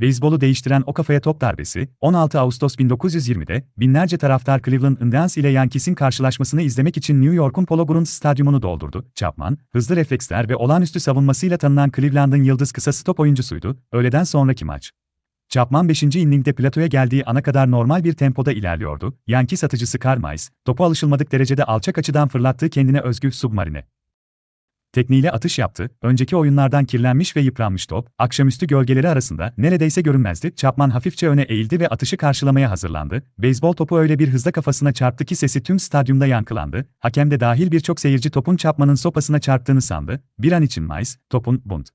Beyzbolu değiştiren o kafaya top darbesi, 16 Ağustos 1920'de binlerce taraftar Cleveland Indians ile Yankees'in karşılaşmasını izlemek için New York'un Polo Grounds stadyumunu doldurdu. Chapman, hızlı refleksler ve olağanüstü savunmasıyla tanınan Cleveland'ın yıldız kısa stop oyuncusuydu. Öğleden sonraki maç. Chapman 5. inningde platoya geldiği ana kadar normal bir tempoda ilerliyordu. Yankees atıcısı Carl Mice, topu alışılmadık derecede alçak açıdan fırlattığı kendine özgü submarine tekniğiyle atış yaptı, önceki oyunlardan kirlenmiş ve yıpranmış top, akşamüstü gölgeleri arasında neredeyse görünmezdi. Chapman hafifçe öne eğildi ve atışı karşılamaya hazırlandı. Beyzbol topu öyle bir hızla kafasına çarptı ki sesi tüm stadyumda yankılandı. Hakem de dahil birçok seyirci topun Chapman'ın sopasına çarptığını sandı. Bir an için Mice, topun bunt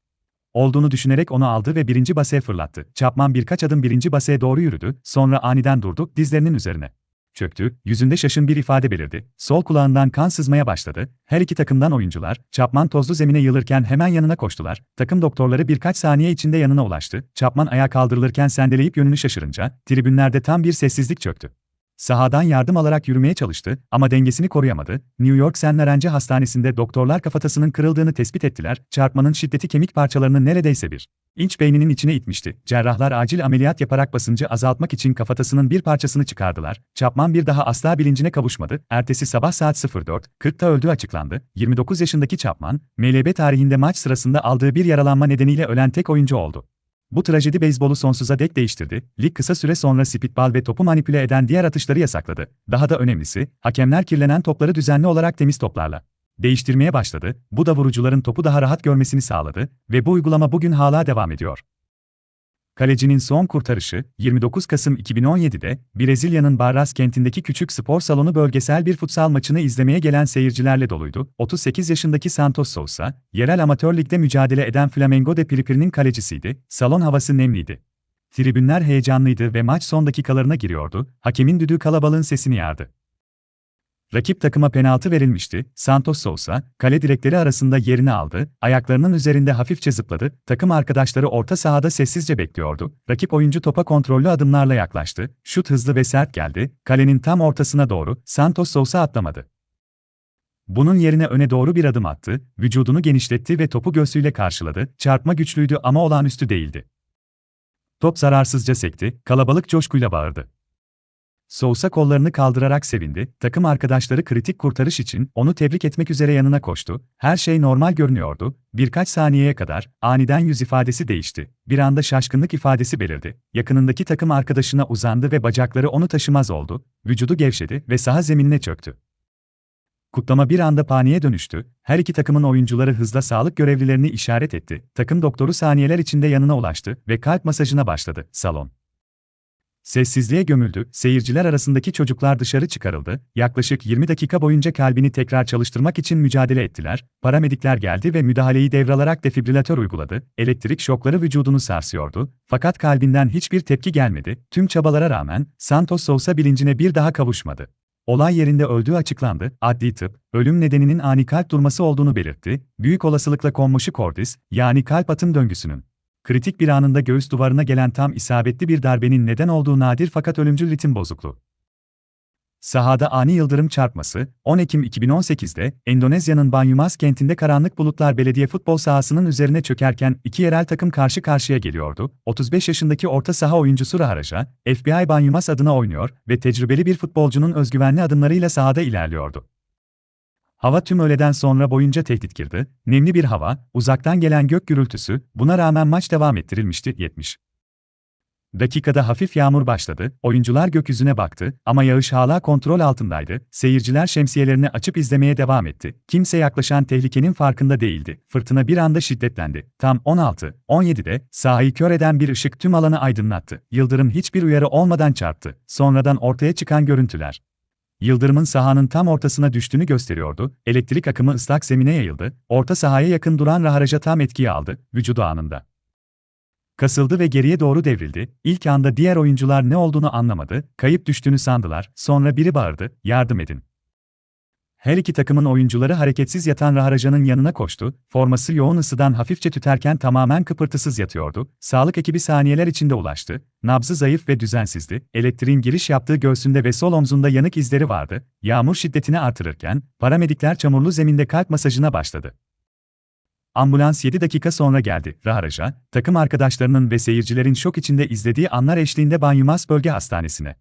olduğunu düşünerek onu aldı ve birinci baseye fırlattı. Chapman birkaç adım birinci baseye doğru yürüdü, sonra aniden durdu, dizlerinin üzerine çöktü, yüzünde şaşın bir ifade belirdi. Sol kulağından kan sızmaya başladı. Her iki takımdan oyuncular, Chapman tozlu zemine yılırken hemen yanına koştular. Takım doktorları birkaç saniye içinde yanına ulaştı. Chapman ayağa kaldırılırken sendeleyip yönünü şaşırınca, tribünlerde tam bir sessizlik çöktü. Sahadan yardım alarak yürümeye çalıştı ama dengesini koruyamadı. New York St. Lawrence Hastanesi'nde doktorlar kafatasının kırıldığını tespit ettiler. Çarpmanın şiddeti kemik parçalarını neredeyse bir inç beyninin içine itmişti. Cerrahlar acil ameliyat yaparak basıncı azaltmak için kafatasının bir parçasını çıkardılar. Chapman bir daha asla bilincine kavuşmadı. Ertesi sabah saat 04.40'ta öldüğü açıklandı. 29 yaşındaki Chapman, MLB tarihinde maç sırasında aldığı bir yaralanma nedeniyle ölen tek oyuncu oldu. Bu trajedi beyzbolu sonsuza dek değiştirdi. Lig kısa süre sonra spitball ve topu manipüle eden diğer atışları yasakladı. Daha da önemlisi, hakemler kirlenen topları düzenli olarak temiz toplarla değiştirmeye başladı. Bu da vurucuların topu daha rahat görmesini sağladı ve bu uygulama bugün hala devam ediyor. Kalecinin son kurtarışı, 29 Kasım 2017'de, Brezilya'nın Barras kentindeki küçük spor salonu bölgesel bir futsal maçını izlemeye gelen seyircilerle doluydu. 38 yaşındaki Santos Sousa, yerel amatör ligde mücadele eden Flamengo de Piripir'in kalecisiydi. Salon havası nemliydi. Tribünler heyecanlıydı ve maç son dakikalarına giriyordu. Hakemin düdüğü kalabalığın sesini yardı. Rakip takıma penaltı verilmişti. Santos Sousa, kale direkleri arasında yerini aldı, ayaklarının üzerinde hafifçe zıpladı, takım arkadaşları orta sahada sessizce bekliyordu. Rakip oyuncu topa kontrollü adımlarla yaklaştı, şut hızlı ve sert geldi, kalenin tam ortasına doğru, Santos Sousa atlamadı. Bunun yerine öne doğru bir adım attı, vücudunu genişletti ve topu göğsüyle karşıladı, çarpma güçlüydü ama olağanüstü değildi. Top zararsızca sekti, kalabalık coşkuyla bağırdı. Sousa kollarını kaldırarak sevindi, takım arkadaşları kritik kurtarış için onu tebrik etmek üzere yanına koştu. Her şey normal görünüyordu. Birkaç saniyeye kadar aniden yüz ifadesi değişti. Bir anda şaşkınlık ifadesi belirdi. Yakınındaki takım arkadaşına uzandı ve bacakları onu taşımaz oldu. Vücudu gevşedi ve saha zeminine çöktü. Kutlama bir anda paniğe dönüştü. Her iki takımın oyuncuları hızla sağlık görevlilerini işaret etti. Takım doktoru saniyeler içinde yanına ulaştı ve kalp masajına başladı. Salon Sessizliğe gömüldü, seyirciler arasındaki çocuklar dışarı çıkarıldı, yaklaşık 20 dakika boyunca kalbini tekrar çalıştırmak için mücadele ettiler, paramedikler geldi ve müdahaleyi devralarak defibrilatör uyguladı, elektrik şokları vücudunu sarsıyordu, fakat kalbinden hiçbir tepki gelmedi, tüm çabalara rağmen, Santos Sousa bilincine bir daha kavuşmadı. Olay yerinde öldüğü açıklandı, adli tıp, ölüm nedeninin ani kalp durması olduğunu belirtti, büyük olasılıkla konmuşu kordis, yani kalp atım döngüsünün kritik bir anında göğüs duvarına gelen tam isabetli bir darbenin neden olduğu nadir fakat ölümcül ritim bozukluğu. Sahada ani yıldırım çarpması, 10 Ekim 2018'de Endonezya'nın Banyumas kentinde karanlık bulutlar belediye futbol sahasının üzerine çökerken iki yerel takım karşı karşıya geliyordu. 35 yaşındaki orta saha oyuncusu Raharaja, FBI Banyumas adına oynuyor ve tecrübeli bir futbolcunun özgüvenli adımlarıyla sahada ilerliyordu. Hava tüm öğleden sonra boyunca tehdit girdi, nemli bir hava, uzaktan gelen gök gürültüsü, buna rağmen maç devam ettirilmişti 70. Dakikada hafif yağmur başladı, oyuncular gökyüzüne baktı ama yağış hala kontrol altındaydı, seyirciler şemsiyelerini açıp izlemeye devam etti. Kimse yaklaşan tehlikenin farkında değildi. Fırtına bir anda şiddetlendi. Tam 16.17'de sahayı kör eden bir ışık tüm alanı aydınlattı. Yıldırım hiçbir uyarı olmadan çarptı. Sonradan ortaya çıkan görüntüler Yıldırımın sahanın tam ortasına düştüğünü gösteriyordu, elektrik akımı ıslak zemine yayıldı, orta sahaya yakın duran Raharaja tam etkiyi aldı, vücudu anında. Kasıldı ve geriye doğru devrildi, ilk anda diğer oyuncular ne olduğunu anlamadı, kayıp düştüğünü sandılar, sonra biri bağırdı, yardım edin. Her iki takımın oyuncuları hareketsiz yatan Raharajan'ın yanına koştu, forması yoğun ısıdan hafifçe tüterken tamamen kıpırtısız yatıyordu, sağlık ekibi saniyeler içinde ulaştı, nabzı zayıf ve düzensizdi, elektriğin giriş yaptığı göğsünde ve sol omzunda yanık izleri vardı, yağmur şiddetini artırırken, paramedikler çamurlu zeminde kalp masajına başladı. Ambulans 7 dakika sonra geldi. Raharaja, takım arkadaşlarının ve seyircilerin şok içinde izlediği anlar eşliğinde Banyumas Bölge Hastanesi'ne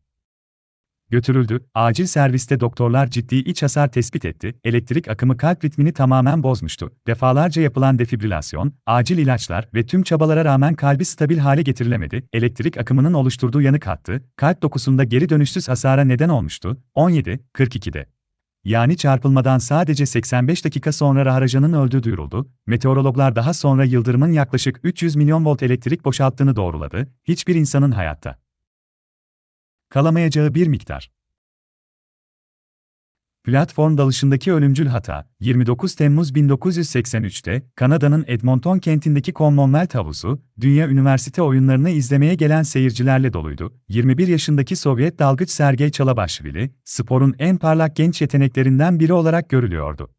götürüldü. Acil serviste doktorlar ciddi iç hasar tespit etti. Elektrik akımı kalp ritmini tamamen bozmuştu. Defalarca yapılan defibrilasyon, acil ilaçlar ve tüm çabalara rağmen kalbi stabil hale getirilemedi. Elektrik akımının oluşturduğu yanık hattı, kalp dokusunda geri dönüşsüz hasara neden olmuştu. 17.42'de. Yani çarpılmadan sadece 85 dakika sonra Raharajan'ın öldüğü duyuruldu. Meteorologlar daha sonra yıldırımın yaklaşık 300 milyon volt elektrik boşalttığını doğruladı. Hiçbir insanın hayatta kalamayacağı bir miktar. Platform dalışındaki ölümcül hata, 29 Temmuz 1983'te Kanada'nın Edmonton kentindeki Commonwealth havuzu, Dünya Üniversite oyunlarını izlemeye gelen seyircilerle doluydu. 21 yaşındaki Sovyet dalgıç Sergey Çalabaşvili, sporun en parlak genç yeteneklerinden biri olarak görülüyordu.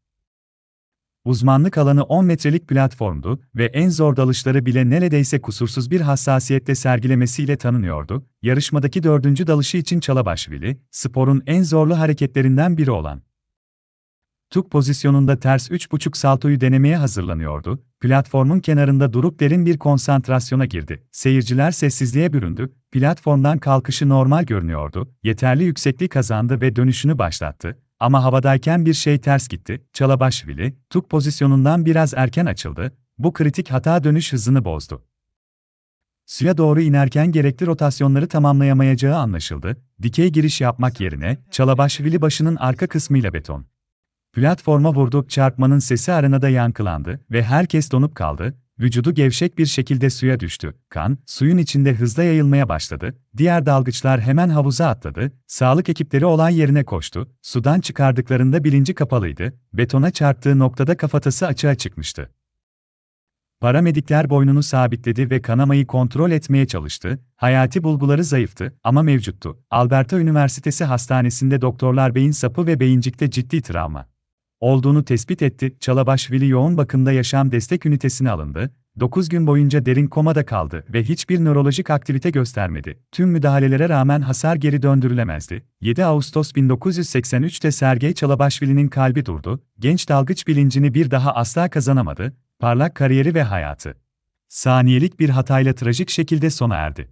Uzmanlık alanı 10 metrelik platformdu ve en zor dalışları bile neredeyse kusursuz bir hassasiyetle sergilemesiyle tanınıyordu. Yarışmadaki dördüncü dalışı için Çalabaşvili, sporun en zorlu hareketlerinden biri olan Tuk pozisyonunda ters 3,5 saltoyu denemeye hazırlanıyordu. Platformun kenarında durup derin bir konsantrasyona girdi. Seyirciler sessizliğe büründü. Platformdan kalkışı normal görünüyordu. Yeterli yüksekliği kazandı ve dönüşünü başlattı. Ama havadayken bir şey ters gitti. Çalabaşvili, tuk pozisyonundan biraz erken açıldı. Bu kritik hata dönüş hızını bozdu. Suya doğru inerken gerekli rotasyonları tamamlayamayacağı anlaşıldı. Dikey giriş yapmak yerine Çalabaşvili başının arka kısmıyla beton platforma vurdu. Çarpmanın sesi arenada yankılandı ve herkes donup kaldı. Vücudu gevşek bir şekilde suya düştü. Kan, suyun içinde hızla yayılmaya başladı. Diğer dalgıçlar hemen havuza atladı. Sağlık ekipleri olay yerine koştu. Sudan çıkardıklarında bilinci kapalıydı. Betona çarptığı noktada kafatası açığa çıkmıştı. Paramedikler boynunu sabitledi ve kanamayı kontrol etmeye çalıştı. Hayati bulguları zayıftı ama mevcuttu. Alberta Üniversitesi Hastanesi'nde doktorlar beyin sapı ve beyincikte ciddi travma olduğunu tespit etti. Çalabaşvili yoğun bakımda yaşam destek ünitesine alındı. 9 gün boyunca derin komada kaldı ve hiçbir nörolojik aktivite göstermedi. Tüm müdahalelere rağmen hasar geri döndürülemezdi. 7 Ağustos 1983'te Sergey Çalabaşvili'nin kalbi durdu. Genç dalgıç bilincini bir daha asla kazanamadı. Parlak kariyeri ve hayatı saniyelik bir hatayla trajik şekilde sona erdi.